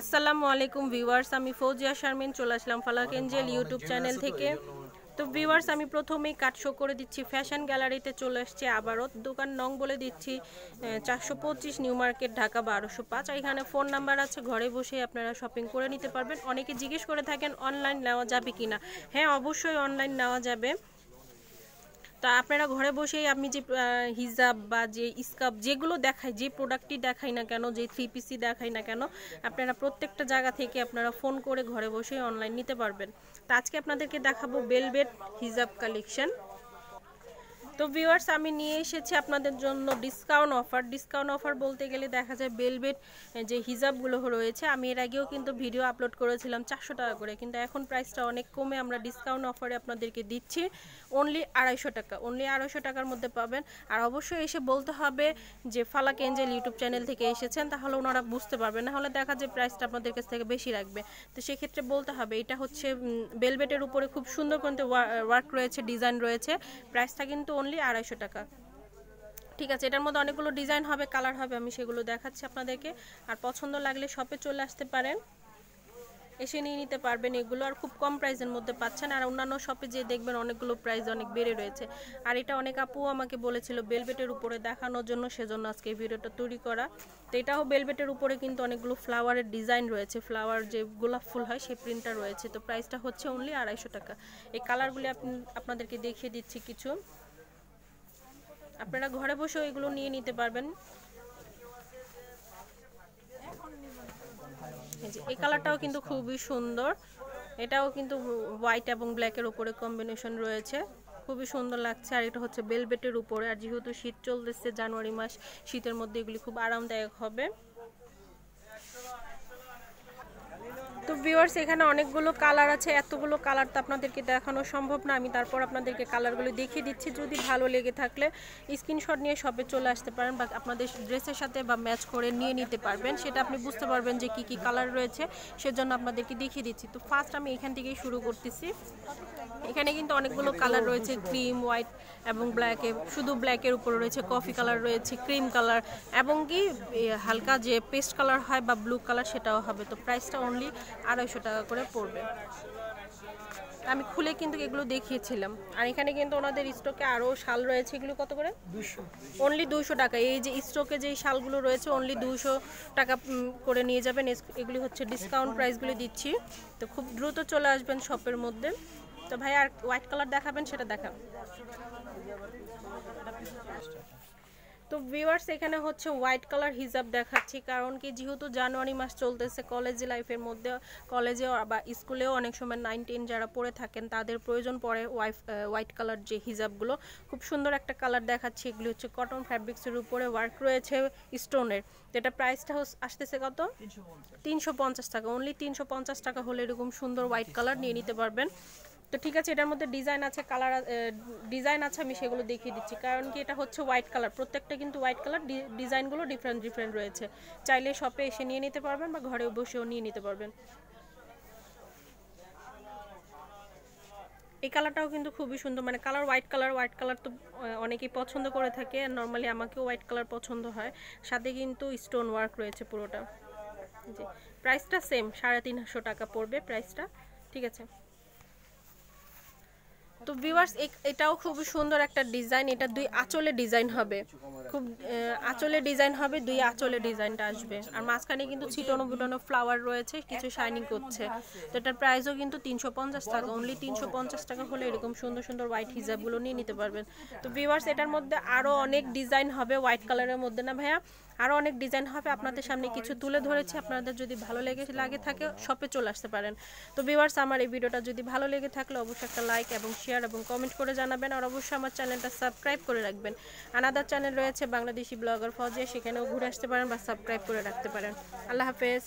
আসসালামু আলাইকুম ভিউয়ার্স আমি ফৌজিয়া শারমিন চলে আসলাম ফালাক এঞ্জেল ইউটিউব চ্যানেল থেকে। তো ভিউয়ার্স আমি প্রথমেই কাট শো করে দিচ্ছি ফ্যাশন গ্যালারিতে চলে আসছে আবারও। দোকান নং বলে দিচ্ছি চারশো পঁচিশ নিউ মার্কেট ঢাকা বারোশো পাঁচ। এখানে ফোন নাম্বার আছে ঘরে বসে আপনারা শপিং করে নিতে পারবেন। অনেকে জিজ্ঞেস করে থাকেন অনলাইন নেওয়া যাবে কি না হ্যাঁ অবশ্যই অনলাইন নেওয়া যাবে। তা আপনারা ঘরে বসেই আমি যে হিজাব বা যে স্কাপ যেগুলো দেখাই, যে প্রোডাক্টটি দেখাই না কেন, যে থ্রি পিসি দেখাই না কেন, আপনারা প্রত্যেকটা জায়গা থেকে আপনারা ফোন করে ঘরে বসেই অনলাইন নিতে পারবেন। তা আজকে আপনাদেরকে দেখাবো বেলবেট হিজাব কালেকশন তো ভিউয়ার্স আমি নিয়ে এসেছি আপনাদের জন্য ডিসকাউন্ট অফার ডিসকাউন্ট অফার বলতে গেলে দেখা যায় বেলবেট যে হিজাবগুলো রয়েছে, আমি এর আগেও কিন্তু ভিডিও আপলোড করেছিলাম চারশো টাকা করে, কিন্তু এখন প্রাইসটা অনেক কমে আমরা ডিসকাউন্ট অফারে আপনাদেরকে দিচ্ছি। অনলি আড়াইশো টাকা অনলি আড়াইশো টাকার মধ্যে পাবেন। আর অবশ্যই এসে বলতে হবে যে ফালাক এঞ্জেল ইউটিউব চ্যানেল থেকে এসেছেন, তাহলে ওনারা বুঝতে পারবেন নাহলে দেখা যায় প্রাইসটা আপনাদের কাছ থেকে বেশি রাখবে। তো সেক্ষেত্রে বলতে হবে, এটা হচ্ছে বেলবেটের উপরে খুব সুন্দর কিন্তু ওয়ার্ক রয়েছে ডিজাইন রয়েছে। প্রাইসটা কিন্তু অনলি আড়াইশো টাকা। ঠিক আছে, এটার মধ্যে অনেকগুলো ডিজাইন হবে কালার হবে, আমি সেগুলো দেখাচ্ছি আপনাদেরকে। আর পছন্দ লাগলে শপে চলে আসতে পারেন। এসে নিয়ে নিতে পারবেন এগুলো, আর খুব কম প্রাইসের মধ্যে পাচ্ছেন। আর অন্যান্য শপে যে দেখবেন অনেকগুলো প্রাইস অনেক বেড়ে রয়েছে। আর এটা অনেক আপু আমাকে বলেছিল বেলবেটের উপরে দেখানোর জন্য, সেজন্য আজকে এই ভিডিওটা তৈরি করা। তো এটাও বেলবেটের উপরে কিন্তু অনেকগুলো ফ্লাওয়ারের ডিজাইন রয়েছে। ফ্লাওয়ার যে গোলাপ ফুল হয়, সেই প্রিন্টটা রয়েছে। তো প্রাইসটা হচ্ছে অনলি আড়াইশো টাকা। এই কালারগুলি আপনি, আপনাদেরকে দেখিয়ে দিচ্ছি কিছু। আপনারা ঘরে বসেও এগুলো নিয়ে নিতে পারবেন। এই কালারটাও কিন্তু খুবই সুন্দর। এটাও কিন্তু হোয়াইট এবং ব্ল্যাকের উপরে কম্বিনেশন রয়েছে। খুবই সুন্দর লাগছে। আর এটা হচ্ছে বেলবেটের উপরে। আর যেহেতু শীত চলতেছে জানুয়ারি মাস, শীতের মধ্যে এগুলি খুব আরামদায়ক হবে। তো ভিউয়ার্স এখানে অনেকগুলো কালার আছে, এতগুলো কালার তো আপনাদেরকে দেখানো সম্ভব না। আমি তারপর আপনাদেরকে কালারগুলো দেখিয়ে দিচ্ছি। যদি ভালো লেগে থাকলে স্ক্রিনশট নিয়ে শপে চলে আসতে পারেন বা আপনাদের ড্রেসের সাথে বা ম্যাচ করে নিয়ে নিতে পারবেন। সেটা আপনি বুঝতে পারবেন যে কি কি কালার রয়েছে, সেজন্য আপনাদেরকে দেখিয়ে দিচ্ছি। তো ফার্স্ট আমি এখান থেকেই শুরু করতেছি। এখানে কিন্তু অনেকগুলো কালার রয়েছে ক্রিম হোয়াইট এবং ব্ল্যাকে শুধু ব্ল্যাকের উপরে রয়েছে কফি কালার রয়েছে ক্রিম কালার এবং কি হালকা যে পেস্ট কালার হয় বা ব্লু কালার সেটাও হবে। তো প্রাইসটা অনলি আড়াইশো টাকা করে পড়বে। আমি খুলে কিন্তু এগুলো দেখিয়েছিলাম। আর এখানে কিন্তু ওনাদের স্টকে আরও শাল রয়েছে। এগুলো কত করে? অনলি দুশো টাকা। এই যে স্টকে যে শালগুলো রয়েছে অনলি দুশো টাকা করে নিয়ে যাবেন। এগুলি হচ্ছে ডিসকাউন্ট প্রাইসগুলি দিচ্ছি। তো খুব দ্রুত চলে আসবেন শপের মধ্যে। তো ভাই আর হোয়াইট কালার দেখাবেন সেটা দেখান। তো ভিউয়ার্স এখানে হচ্ছে হোয়াইট কালার হিজাব দেখাচ্ছি কারণ কি যেহেতু জানুয়ারি মাস চলতেছে কলেজ লাইফের মধ্যে কলেজে বা স্কুলেও অনেক সময় নাইন টেন যারা পড়ে থাকেন তাদের প্রয়োজন পড়ে ওয়াইফ হোয়াইট কালার যে হিজাবগুলো। খুব সুন্দর একটা কালার দেখাচ্ছি এগুলি হচ্ছে কটন ফ্যাব্রিক্সের উপরে ওয়ার্ক রয়েছে স্টোনের যেটা প্রাইসটা আসতেছে কত? তিনশো পঞ্চাশ। টাকা অনলি তিনশো পঞ্চাশ টাকা হলে এরকম সুন্দর হোয়াইট কালার নিয়ে নিতে পারবেন। তো ঠিক আছে, এটার মধ্যে ডিজাইন আছে কালার ডিজাইন আছে, আমি সেগুলো দেখিয়ে দিচ্ছি। কারণ কি এটা হচ্ছে হোয়াইট কালার প্রত্যেকটা কিন্তু হোয়াইট কালার ডিজাইনগুলো ডিফারেন্ট ডিফারেন্ট রয়েছে। চাইলে শপে এসে নিয়ে নিতে পারবেন বা ঘরে বসেও নিয়ে নিতে পারবেন। এই কালারটাও কিন্তু খুবই সুন্দর মানে colour white colour white colour তো অনেকেই পছন্দ করে থাকে। আর নর্মালি আমাকেও হোয়াইট কালার পছন্দ হয়। সাথে কিন্তু স্টোন ওয়ার্ক রয়েছে পুরোটা। জি প্রাইসটা সেম সাড়ে তিনশো টাকা পড়বে প্রাইসটা ঠিক আছে? তো ভিউয়ার্স এটাও খুব সুন্দর একটা ডিজাইন এটা দুই আঁচলে ডিজাইন হবে। খুব আঁচলে ডিজাইন হবে, দুই আঁচলে ডিজাইনটা আসবে। আর মাঝখানে কিন্তু ছিটনো বুটানো ফ্লাওয়ার রয়েছে, কিছু শাইনিং করছে। তো এটার প্রাইসও কিন্তু তিনশো পঞ্চাশ টাকা অনলি তিনশো পঞ্চাশ টাকা হলে এরকম সুন্দর সুন্দর হোয়াইট হিজাবগুলো নিয়ে নিতে পারবেন। তো ভিউয়ার্স এটার মধ্যে আরও অনেক ডিজাইন হবে হোয়াইট কালারের মধ্যে না ভাইয়া? আরও অনেক ডিজাইন হবে, আপনাদের সামনে কিছু তুলে ধরেছি। আপনাদের যদি ভালো লেগে লাগে থাকে শপে চলে আসতে পারেন। তো ভিউয়ার্স আমার এই ভিডিওটা যদি ভালো লেগে থাকলে অবশ্যই একটা লাইক এবং শেয়ার এবং কমেন্ট করে জানাবেন আর অবশ্যই আমার চ্যানেলটা সাবস্ক্রাইব করে রাখবেন। আনাদার চ্যানেল রয়েছে বাংলাদেশি ব্লগার ফজে, সেখানেও ঘুরে আসতে পারেন বা সাবস্ক্রাইব করে রাখতে পারেন। আল্লাহ হাফেজ।